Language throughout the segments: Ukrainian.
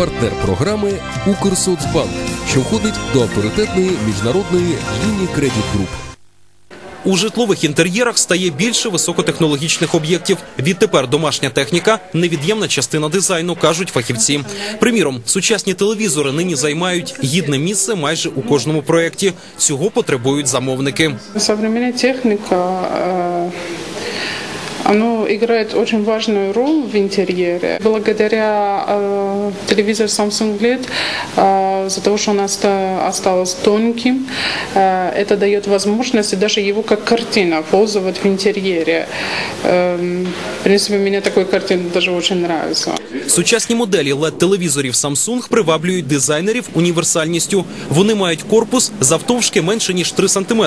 партнер програми Укрсоцбанк, що входить до авторитетної міжнародної Unicredit Group. У житлових інтер'єрах стає більше високотехнологічних об'єктів. Відтепер домашня техніка невід'ємна частина дизайну, кажуть фахівці. Приміром, сучасні телевізори нині займають гідне місце майже у кожному проєкті. Цього потребують замовники. Современная техника, э, оно играет очень важную роль в интерьере. Благодаря э, телевизору Samsung LED, э, за того, что он оста- остался тонким, э, это дает возможность даже его как картина пользовать в интерьере. В принципе, мне такой картина даже очень нравится. Сучасні моделі led телевізорів Samsung приваблюють дизайнерів універсальністю. Вони мають корпус завтовшки менше ніж 3 см,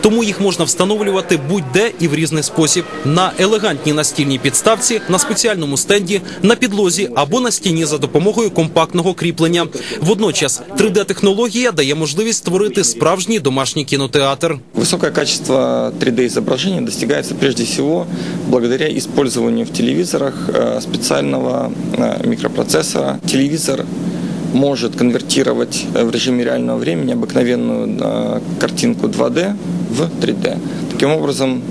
тому їх можна встановлювати будь-де і в різний спосіб на елегантній настільній підставці, на спеціальному стенді, на підлозі або на стіні за допомогою компактного кріплення. Водночас 3D-технологія дає можливість створити справжній домашній кінотеатр. Высокое качество 3D-изображения достигается прежде всего благодаря использованию в телевизорах э, специального э, микропроцессора. Телевизор может конвертировать э, в режиме реального времени обыкновенную картинку 2D в 3D. Таким образом,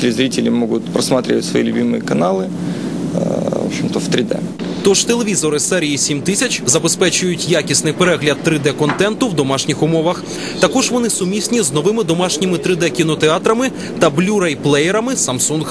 телезрители могут просматривать свои любимые каналы в общем-то, в 3D. Тож телевізори серії 7000 забезпечують якісний перегляд 3D-контенту в домашніх умовах. Також вони сумісні з новими домашніми 3D-кінотеатрами та Blu-ray плеєрами Samsung.